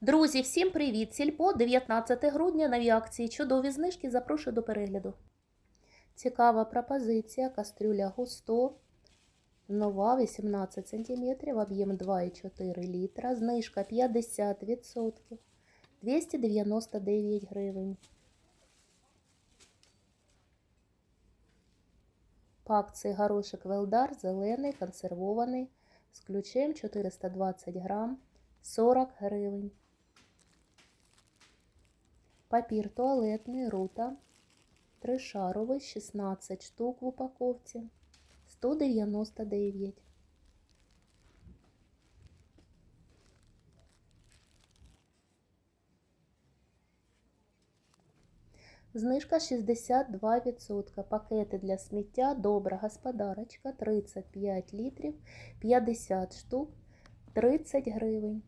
Друзі, всім привіт! Сільпо 19 грудня нові акції. Чудові знижки. Запрошую до перегляду. Цікава пропозиція. Кастрюля Густо. Нова 18 см, об'єм 2,4 літра. Знижка 50%. 299 гривень. По акції горошек Велдар зелений, консервований, з ключем 420 грам, 40 гривень. Папір туалетний рута. Тришаровий 16 штук в упаковці. 199. Знижка 62%. Пакети для сміття Добра господарочка 35 літрів, 50 штук, 30 гривень.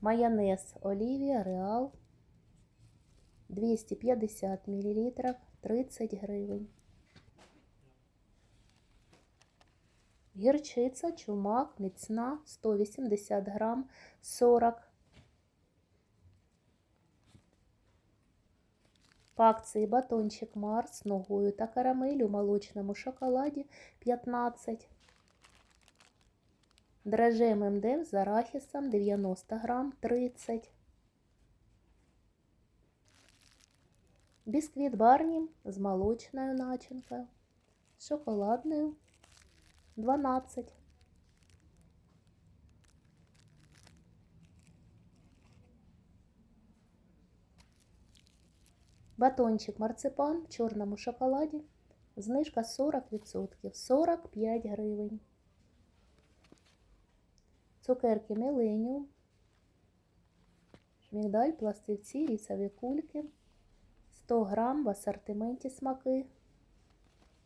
Майонез Олівія Реал 250 мл 30 гривень. Гірчиця, чумак, міцна 180 грам 40. По акції батончик Марс ногою та карамель у молочному шоколаді 15. Драже ММД з арахісом 90 грам 30. Бісквіт Барні з молочною начинкою, з шоколадною 12. Батончик марципан в чорному шоколаді. Знижка 40%, 45 гривень. Цукерки Міленіум. Мігдаль, пластивці, рісові кульки. 100 грам в асортименті смаки.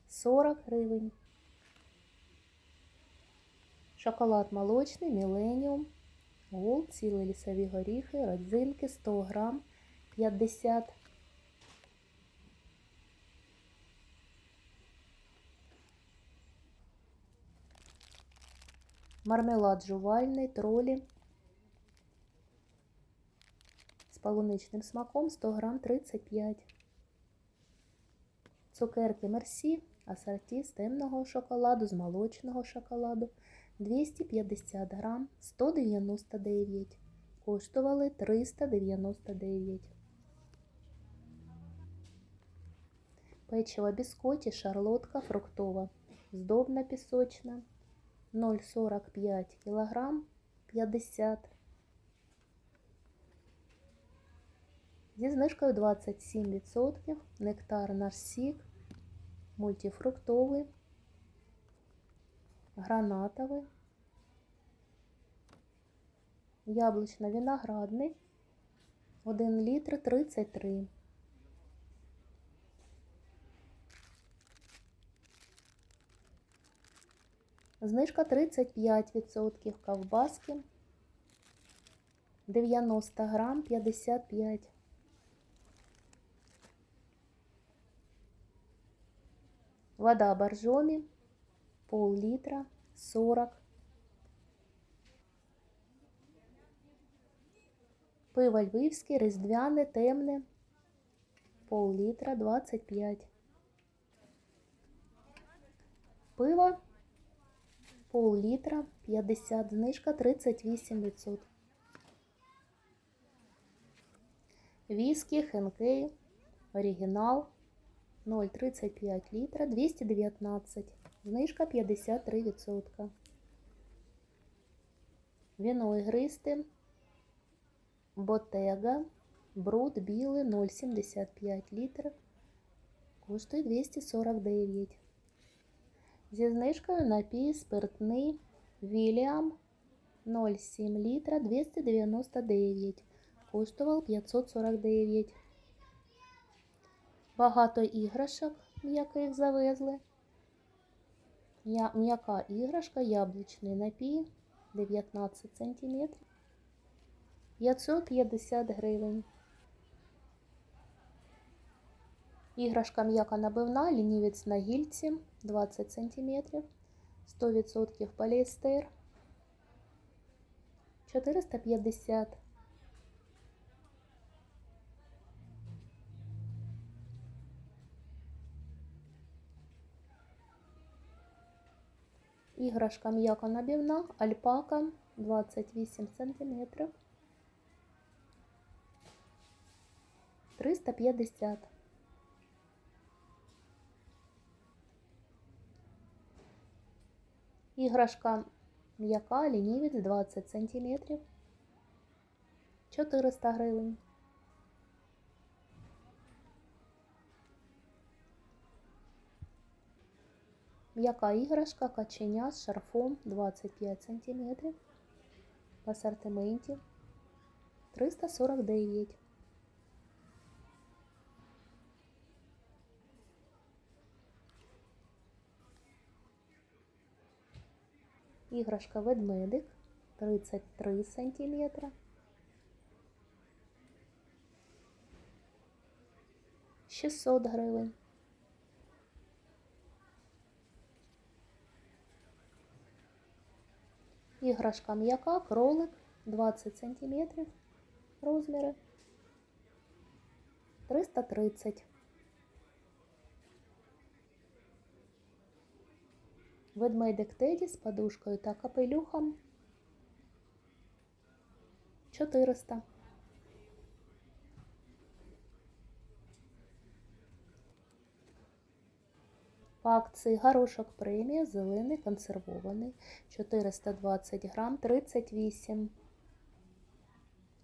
40 гривень. Шоколад молочний, Міленіум. Гол, цілі лісові горіхи, родзинки 100 грам 50 Мармелад жувальний, тролі з полуничним смаком 100 грам 35. Цукерки Мерсі, асорті з темного шоколаду, з молочного шоколаду 250 грам 199. Коштували 399. Печиво біскоті, шарлотка фруктова, здобна пісочна 0,45 кг 50. Зі знижкою 27%. Нектар наш сік, мультифруктовий, гранатовий, яблучно-виноградний, 1 літр 33. Знижка 35%. Ковбаски 90 грам 55. Вода боржомі пол-літра 40. Пиво львівське, різдвяне, темне, пол-літра 25. Пиво пол-літра 50, знижка 38%. Віскі, Хенкей, оригінал 0,35 літра 219, знижка 53%. Віно ігристе, Ботега, бруд білий 0,75 літра, коштує 249. Зі знижкою напій спиртний Віліам 0,7 літра 299. Коштував 549. Багато іграшок м'яких завезли. М'яка іграшка, яблучний напій 19 см 550 гривень. Іграшка м'яка набивна, лінівець на гільці 20 см, 100% поліестер, 450. Іграшка м'яко набівна, альпака 28 см. 350. Іграшка м'яка, лінівець 20 см. 400 гривень. М'яка іграшка, каченя з шарфом 25 см. В асортименті 349. Іграшка ведмедик 33 сантиметра. Шістсот гривень. Іграшка м'яка, кролик 20 сантиметрів розміри. 330. Ведмедик Теді з подушкою та капелюхом 400. По акції горошок премія, зелений, консервований, 420 грам, 38.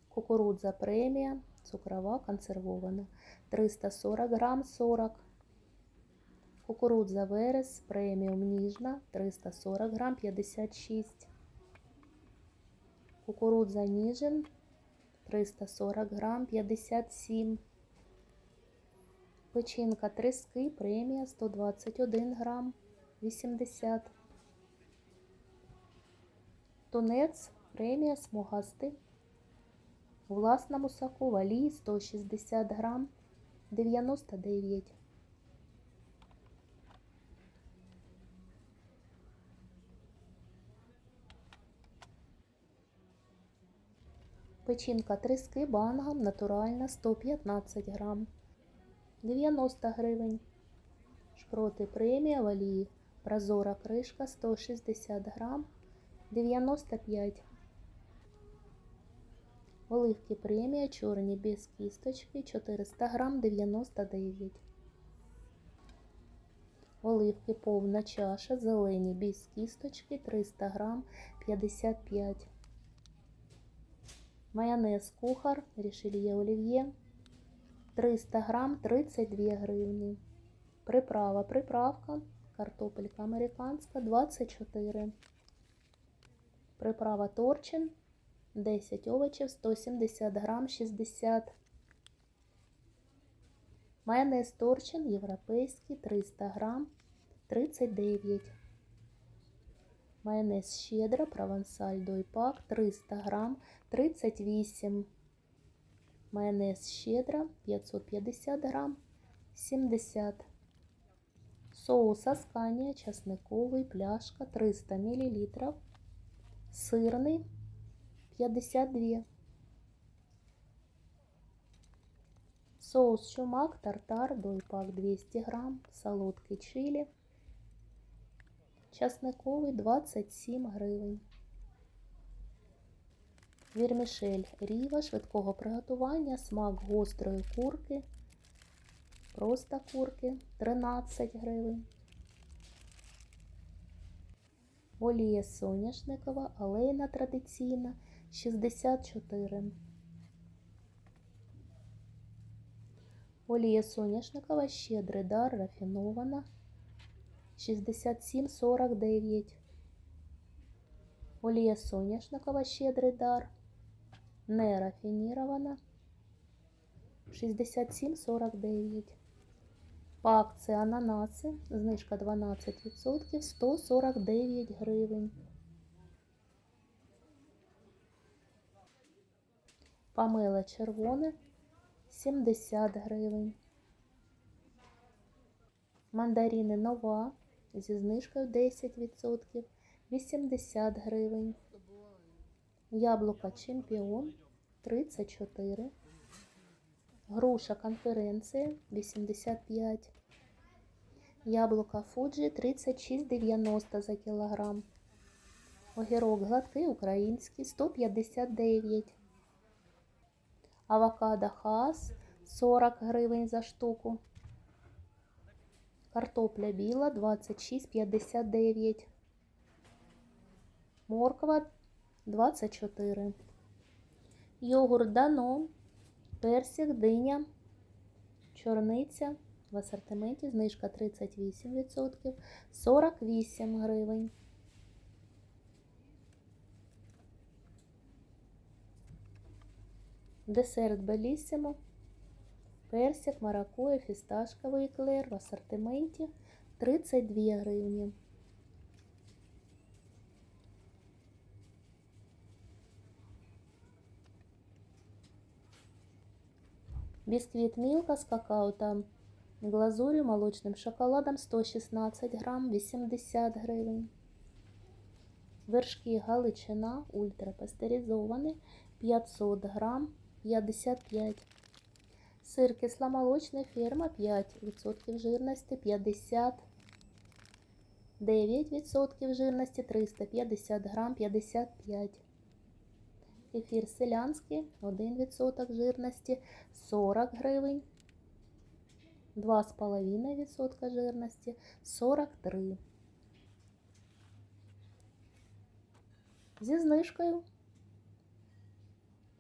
Кукурудза премія, цукрова, консервована, 340 грам, 40. Кукурудза Верес преміум ніжна 340 грам 56. Кукурудза Ніжин 340 грам 57. Печінка Трески премія 121 грам 80. Тунець премія смугастий. Власному соку валії 160 грам 99. Печінка трески бангом натуральна 115 грам. 90 гривень. Шпроти премія валії. Прозора кришка 160 грам. 95. Оливки премія чорні без кісточки 400 грам 99. Оливки повна чаша, зелені без кісточки 300 грам 55. Майонез кухар, рішельє олів'є 300 грам 32 гривні. Приправа, приправка, картопелька американська 24. Приправа торчин 10 овочів 170 грам 60. Майонез торчин європейський 300 грам 39. Майонез щедро провансаль дойпак 300 грам 38. Майонез щедро 550 грам 70. Соус Асканія часниковий пляшка 300 мл. Сирний 52. Соус чумак тартар дойпак 200 грам. Солодкий чилі. Часниковий 27 гривень. Вірмішель ріва швидкого приготування, смак гострої курки. Просто курки 13 гривень. Олія соняшникова, алейна традиційна 64. Олія соняшникова, щедрий дар, рафінована 67,49. Олія соняшникова, щедрий дар, не рафінірована 67,49. По акції ананаси, знижка 12%, 149 гривень. Памела червоне 70 гривень. Мандарини нова зі знижкою 10%, 80 гривень. Яблука чемпіон 34. Груша конференція 85. Яблука Фуджі 36,90 за кілограм. Огірок гладкий український 159. Авокадо Хас 40 гривень за штуку. Картопля біла 26,59. Морква 24. Йогурт Данон, персик, диня, чорниця. В асортименті знижка 38%, 48 гривень. Десерт Белісімо, персик, маракуя, фісташковий еклер в асортименті 32 гривні. Бисквит Милка с какао там глазурью, молочным шоколадом 116 грамм, 80 гривень. Вершки Галичина ультрапастеризовані 500 грам, 55. Сир кисломолочний ферма 5% жирності, 59% жирності, 350 грам, 55. Кефір селянський 1% жирності 40 гривень. 2,5% жирності 43. Зі знижкою.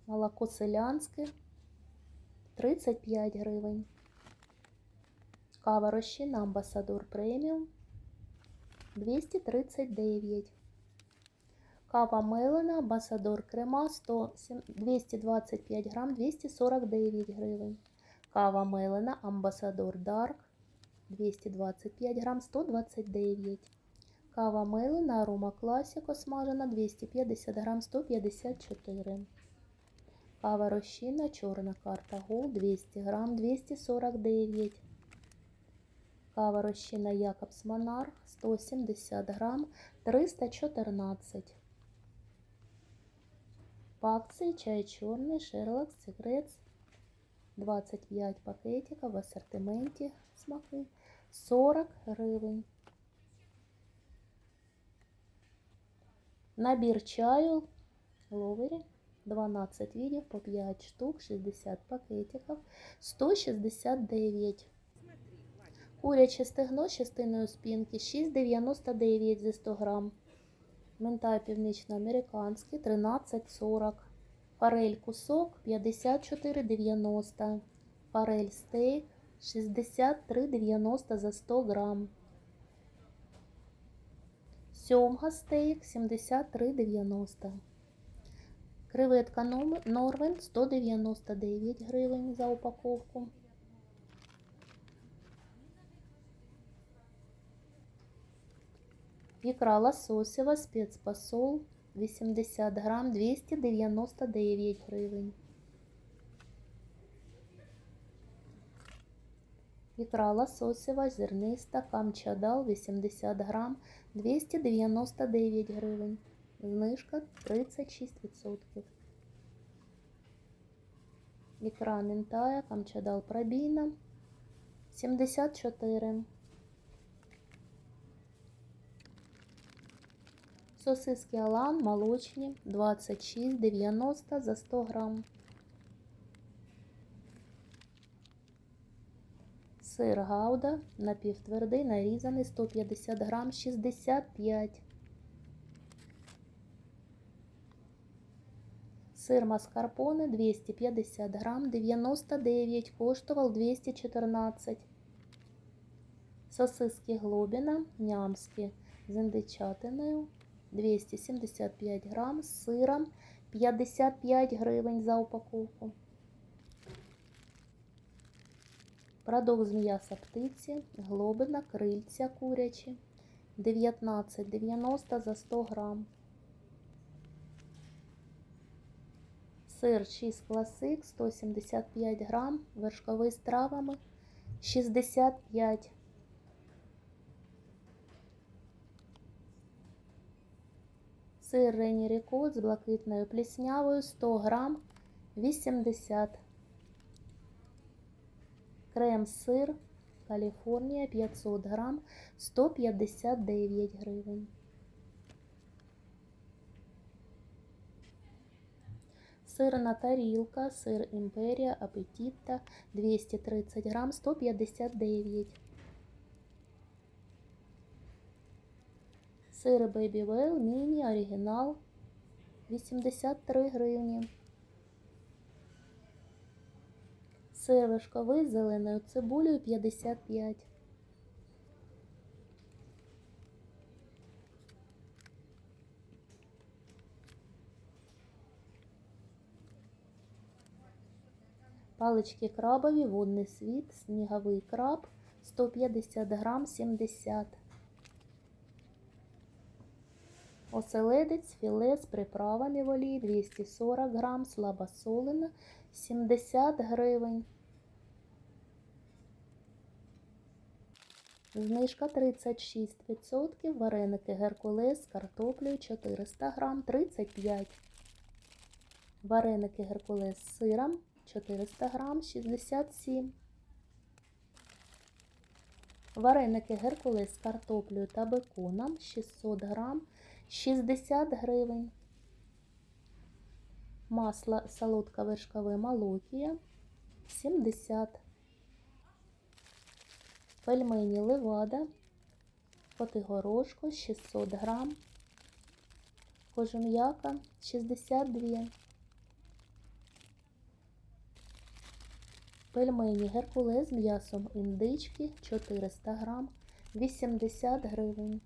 Молоко селянське 35 гривень. Кава розчинна Амбасадор преміум 239. Кава мелена, Амбасадор крема 100, 225 грам, 249 гривень. Кава мелена, Амбасадор Дарк 225 грам, 129. Кава мелена, Арома Класіко смажена 250 грам, 154. Кава розчинна, чорна карта Гол 200 грам, 249. Кава розчинна Якобс Монарх 170 грам, 314. По чай черный Шерлок Секретс 25 пакетиков в ассортименте смаки 40 гривень. Набір чаю ловері 12 видів по 5 штук, 60 пакетиків, 169. Куряче стегно з частиною спинки 6,99 за 100 грам. Ментай північноамериканський 13,40. Форель кусок 54,90. Форель стейк 63,90 за 100 грам. Сьомга стейк 73,90. Креветка Норвен 199 гривень за упаковку. Ікра лососева спецпосол 80 грам 299 гривень. Ікра лососева зерниста камчадал 80 грам 299 гривень. Знижка 36%. Ікра ментая камчадал пробійна 74 Сосиски Алан молочні 26,90 за 100 грам. Сир Гауда напівтвердий, нарізаний 150 грам 65. Сир маскарпоне 250 грам 99, коштував 214. Сосиски Глобіна, нямські з індичатиною 275 грам з сиром 55 гривень за упаковку. Продукт з м'яса птиці, глобина, крильця курячі 19,90 за 100 грам. Сир чиз класик 175 грам, вершковий з травами 65 Сир Рені Рікот з блакитною пліснявою 100 грам 80. Крем-сир Каліфорнія 500 грам 159 гривень. Сирна тарілка, сир імперія, апетітта 230 грам 159. Сир Baby Well міні оригінал 83 гривні. Сир вишковий з зеленою цибулею 55. Палички крабові, водний світ, сніговий краб 150 грам 70. Оселедець філе з приправами в олії 240 грам, слабосолена 70 гривень. Знижка 36%, вареники Геркулес з картоплею 400 грам 35. Вареники Геркулес з сиром 400 грам 67. Вареники Геркулес з картоплею та беконом 600 грам 60 гривень. Масло солодка вершкове молокія 70. Пельмені левада, потигорошко 600 грам, кожум'яка 62. Пельмені Геркулес з м'ясом індички 400 грам 80 гривень.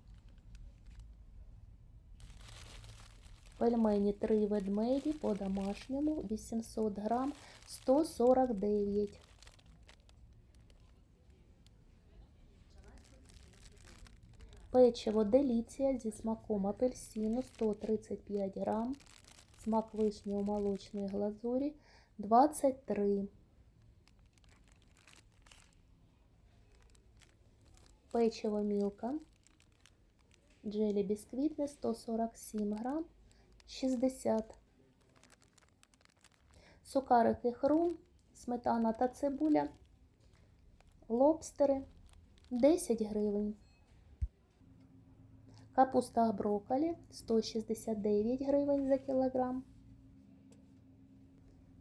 Пельмені три ведмеді по-домашньому 800 грам 149. Печиво деліція зі смаком апельсину 135 грам. Смак вишні у молочній глазурі 23. Печиво мілка. Джелі бісквітне 147 грам 60. Сухарики хрум, сметана та цибуля, лобстери 10 гривень. Капуста брокколі 169 гривень за кілограм.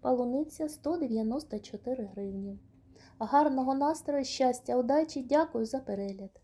Полуниця 194 гривні. Гарного настрою, щастя, удачі! Дякую за перегляд!